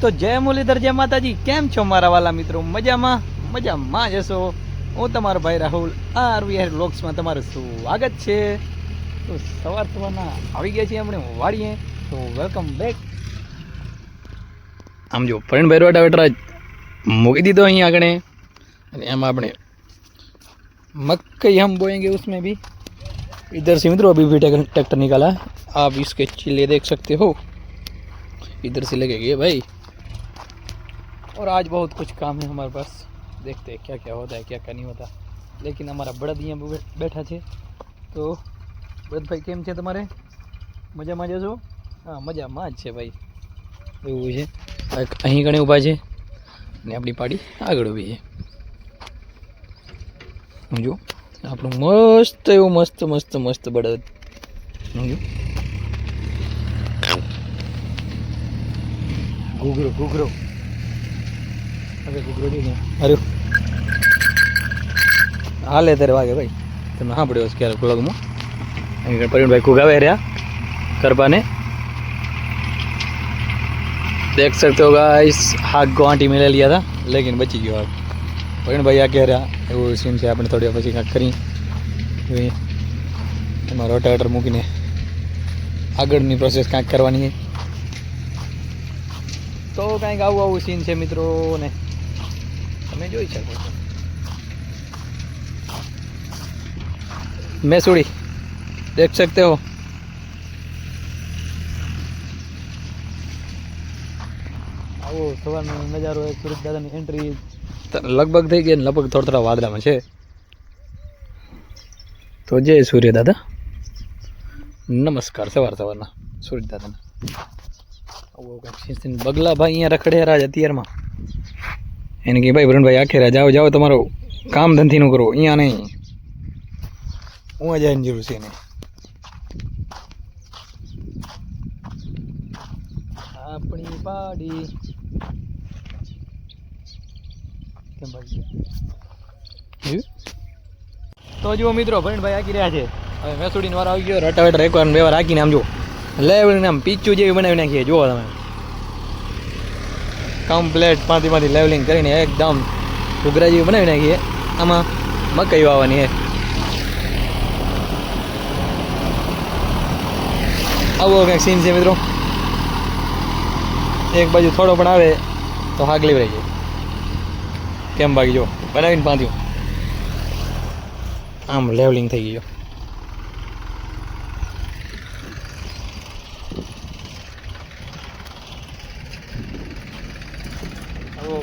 તો જય મુરલીધર જય માતાજી કેમ છો મારા વાલા મિત્રો મજામાં મજામાં જશો હું તમારો ભાઈ રાહુલ આરવીઆર બ્લોગ્સમાં તમારું સ્વાગત છે તો સવાર સવારના આવી ગયા છીએ આપણે વાળીએ તો વેલકમ બેક આમ જો પ્રવીણભાઈ રોટાવેટર મૂકી દીધો અહીં આગળ અને એમાં આપણે मक्कई हम बोएंगे उसमें भी इधर से मित्रों अभी भी ट्रैक्टर ट्रैक्टर निकाला आप इसके चिल्ले देख सकते हो इधर से लगे गए भाई और आज बहुत कुछ काम है हमारे पास देखते हैं क्या क्या होता है क्या क्या नहीं होता लेकिन हमारा बड़द यहाँ पे बैठा છે તો બળદભાઈ કેમ છે તમારે મજામાં જશો હા મજામાં જ છે ભાઈ એવું છે આ અહીં ગણે ઊભા છે ને આપણી પાડી આગળ ઊભી છે સમજો આપણું મસ્ત એવું મસ્ત મસ્ત મસ્ત બળદ સમજો ઘૂઘરો ઘૂઘરો હવે ઘૂઘરો નહીં અરે હાલે ત્યારે વાગે ભાઈ. તમે સાંભળ્યો હશે ક્યારેક બ્લોગમાં અહીં પ્રવીણભાઈ કુગાવે રહ્યા ગરબાને. દેખ સકતો ગાઈસ હાથ ગુવાહાટી મેળે લીયા હતા લેકિન બચી ગયો હાથ પ્રવીણભાઈ આ રહ્યા એવું સીન છે, આપણે થોડી પછી કાંક કરી એમાં રોટાવેટર મૂકીને આગળની પ્રોસેસ કાંઈક કરવાની તો કાંઈક આવું આવું સીન છે મિત્રો ને તમે જોઈ શકો છો મેસુડી દેખ सकते हो આવો સવારનો નજારો એક સુરત દાદાની એન્ટ્રી લગભગ થઈ ગઈ ને લગભગ થોડા થોડા વાદળામાં છે તો જય સૂર્ય દાદા નમસ્કાર સવાર સવારના સૂર્ય દાદાના આવો કાંઈક છે. બગલા ભાઈ અહીંયા રખડે રાજ અત્યારમાં એને કે ભાઈ વરુણભાઈ આખેરા જાઓ જાઓ, તમારો કામ ધંધીનું કરો, અહીંયા નહીં. હું જઈને જરૂર છે એને. આપણી પાડી. કેમ તો જુઓ મિત્રો ભરણભાઈ આકી રહ્યા છે. હવે મેસુડીનો વાર આવી ગયો, રટાવેટર એકવાર બે વાર રાખીને આમ જુઓ. લેવલિંગ આમ પીચું જેવી બનાવી નાખીએ જુઓ તમે. કમ્પ્લેટ પાંથી લેવલિંગ કરીને એકદમ ઘૂઘરા જેવી બનાવી નાખીએ. આમાં મકઈ વાવવાની છે. આવો કંઈક સીન છે મિત્રો. એક બાજુ થોડો પણ આવે તો હાક રહી જાય. કેમ બાકી જો, બનાવીને પાંધ્યું આમ લેવલિંગ થઈ ગયો આવો કાંઈક scene છે મિત્રો. બહુ સુંદર એક.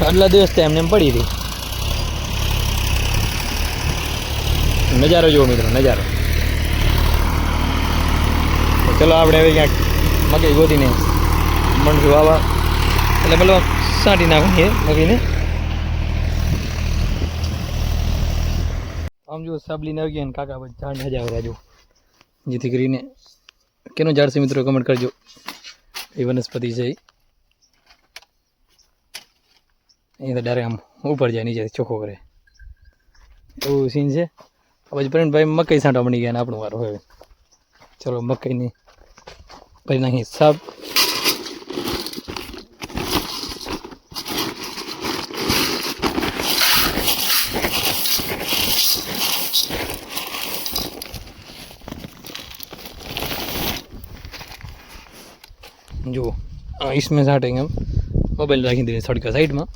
આટલા દિવસ તો એમને એમ પડી હતી. નજારો જુઓ મિત્રો, નજારો. ચલો આપણે હવે ક્યાંક મકઈ ગોતીને મણસું વાવા એટલે પેલો સાંટી નાખીએ મગીને આમ જો સાબલી ગયા કાકા ઝાડ હજા આવ્યા જો જેથી કરીને કેનું ઝાડ છે મિત્રો? કમેન્ટ કરજો. એ વનસ્પતિ છે એ. તો ડાયરેક્ટ આમ ઉપર જાય નીચે ચોખ્ખો કરે. એવું સીન છે? પછી પ્રેમભાઈ મકાઈ સાંટવા મળી ગયા આપણું વારો હવે. ચલો મકઈની. પછી નાખી સાપ જુઓ हाँ, इसमें साटेंगे हम मोबाइल રાખી દઈએ થોડીક સાઈડમાં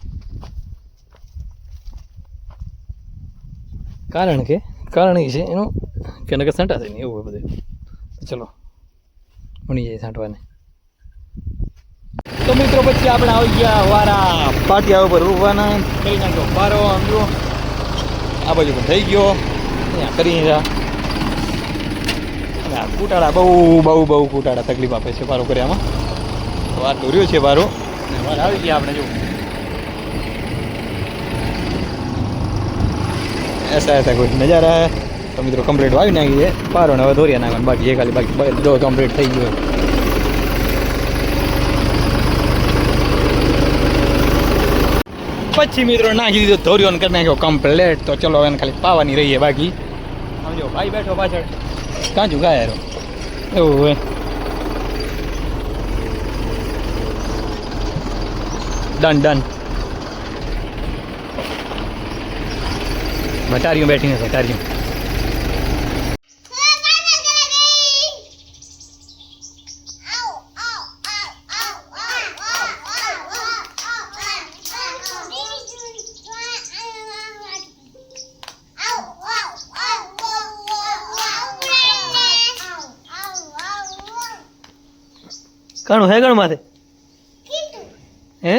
કારણ કે કારણ એ છે એનું કે નકર સંટાશે નહીં એવું હોય બધું ચલો મળી જાય સાંટવાને તો મિત્રો પછી આપણે આવી ગયા વારા પાટિયા ઉપર ઉભવાના થઈ નાખ્યો બારો આમ જુઓ આ બાજુ પણ થઈ ગયો અહીંયા કરી રહ્યા અને આ કૂટાળા બહુ બહુ બહુ કૂટાળા તકલીફ આપે છે બારો કર્યામાં વાર દોર્યો છે બારો આવી ગયા આપણે જો. એસા એસા કોઈ નજારા તો મિત્રો કમ્પ્લીટ વાવી નાખી છે. પારો ને હવે દોર્યા નાખવાનું. બાકી એ ખાલી બાકી બધો કમ્પ્લીટ થઈ ગયો. પછી મિત્રો નાખી દીધો ધોર્યો કરી નાખ્યો કમ્પ્લેટ તો ચલો એને ખાલી પાવાની રહીએ બાકી. સમજો ભાઈ બેઠો પાછળ. કાંજુ ગાયરો? એવું હોય. ડન ડન બટારીઓ બેઠી નથી બટારીઓ કાણું હે કાણું માથે હે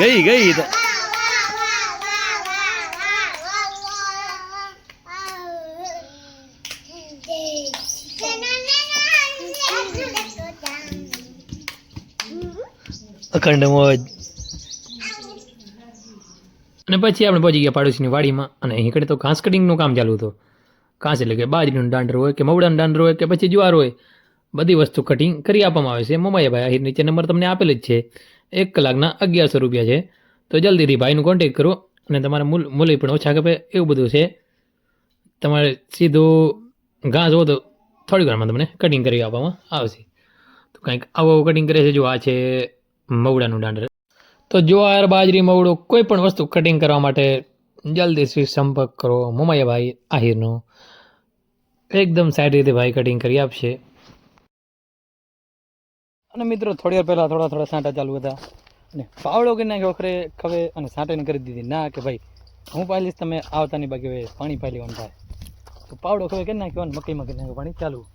ગઈ ગઈ અખંડ મોજ. અને પછી આપણે પહોંચી ગયા પાડોશીની વાડીમાં અને અહીં તો ઘાસ કટિંગનું કામ ચાલુ હતું. ઘાસ એટલે કે બાજરીનું દાંડર હોય કે મવડાનું દાંડર હોય કે પછી જુવાર હોય, બધી વસ્તુ કટિંગ કરી આપવામાં આવે છે. મોમાયાભાઈ અહીં નીચે નંબર તમને આપેલ જ છે. એક કલાકના અગિયારસો રૂપિયા છે. તો જલ્દીથી ભાઈનું કોન્ટેક કરો અને તમારે મૂલ, મૂલ્ય પણ ઓછા કપે એવું બધું છે. તમારે સીધું ઘાસ હો તો થોડી ઘરમાં તમને કટિંગ કરી આપવામાં આવશે. તો કંઈક આવો કટિંગ કરે છે. જો આ છે મવડાનું દાંડર તો જ્વાર બાજરી, મવડો કોઈ પણ વસ્તુ કટિંગ કરવા માટે જલ્દીથી સંપર્ક કરો. મોમાયાભાઈ આહિરનો. એકદમ સારી રીતે ભાઈ કટિંગ કરી આપશે. અને મિત્રો, થોડી વાર પહેલાં થોડા થોડા સાંટા ચાલુ હતા. અને પાવડો કરી નાખ્યો ખરે ખવે અને સાંટાની કરી દીધી. ના કે ભાઈ, હું પાલીશ, તમે આવતાની બાકી હવે પાણી પાઈ લેવાનું થાય. તો પાવડો ખવે કરી નાખ્યો અને મકઈમાં કરી નાખ્યો પાણી ચાલુ.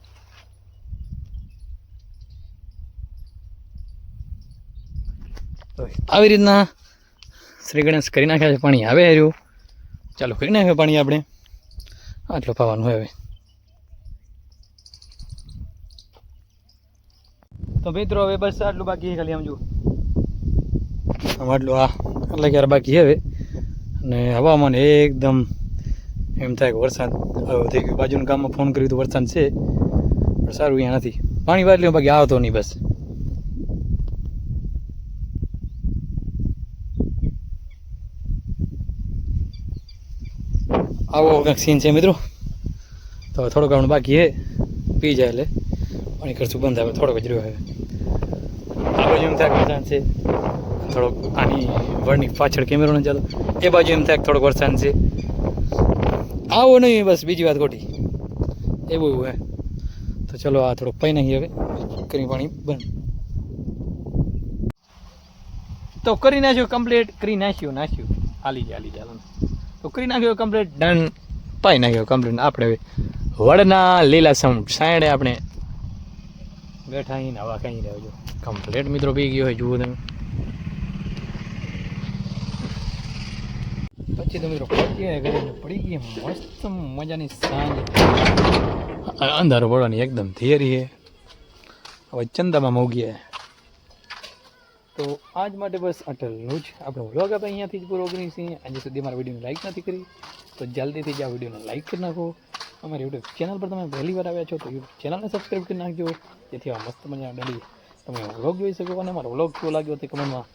આવી રીતના શ્રી ગણેશ કરી નાખ્યા છે, પાણી. આવે હેર્યું. ચાલુ, કરી નાખ્યું પાણી આપણે. આટલું પાવાનું હવે. તો મિત્રો, હવે બસ આટલું બાકી ખાલી આમ જુઓ આટલું આ એટલે ક્યારે બાકી હવે? અને હવામાન એકદમ એમ થાય કે વરસાદ થઈ ગયો. બાજુના ગામમાં ફોન કર્યું તો વરસાદ છે, પણ સારું અહીંયા નથી. પાણી વાટલી બાકી, આવતો નહીં બસ. આવો કંઈક સીન છે મિત્રો. તો થોડોક આપણું બાકી હે પી જાય એટલે. પાણી ખર્ચું બંધ આવે થોડોક જ રહ્યો હવે આ બાજુ એમ થાય વરસાદ છે. થોડોક આની વળની પાછળ કેમેરો ન ચાલો. એ બાજુ એમ થાય થોડોક વરસાદ છે. આવો નહીં, બસ બીજી વાત ખોટી. એવું એવું હે. તો ચલો આ થોડોક પૈ નહીં હવે. કરી પાણી બંધ. તો કરી નાખ્યું કમ્પ્લીટ કરી નાખ્યું નાખ્યું. હાલી જાય હાલી જાય તો કરી નાખ્યો કમ્પ્લીટ ડન પાઈ નાખ્યો કમ્પ્લીટ આપણે હવે વડના લીલાસમ સાયડે આપણે બેઠા અહીં હવા ખાઈ રહ્યો છો કમ્પ્લીટ મિત્રો પી ગયો હોય જુઓ તમે. પછી તો મિત્રો પડી ગઈ મસ્ત મજાની સાંજ. અંધારો પડવાની એકદમ થિયરી છે. હવે ચંદામાં મોગીએ. તો આજ માટે બસ આટલું જ. આપણો વ્લોગ આપણે અહીંયાથી જ પૂરો કરીએ છીએ. આજે સુધી મારા વિડીયોને લાઈક નથી કરી તો જલ્દીથી જ આ વિડીયોને લાઈક કરી નાખો. અમારી યુટ્યુબ ચેનલ પર તમે પહેલી વાર આવ્યા છો તો યુટ્યુબ ચેનલને સબસ્ક્રાઈબ કરી નાખજો. જેથી આ મસ્ત મજાના ડેલી તમે વ્લોગ જોઈ શકો અને મારો વ્લોગ કેવો લાગ્યો તે કમેન્ટમાં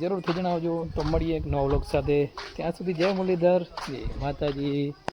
જરૂરથી જણાવજો. તો મળીએ એક નવા વ્લોગ સાથે. ત્યાં સુધી જય મુરલીધર. જય માતાજી.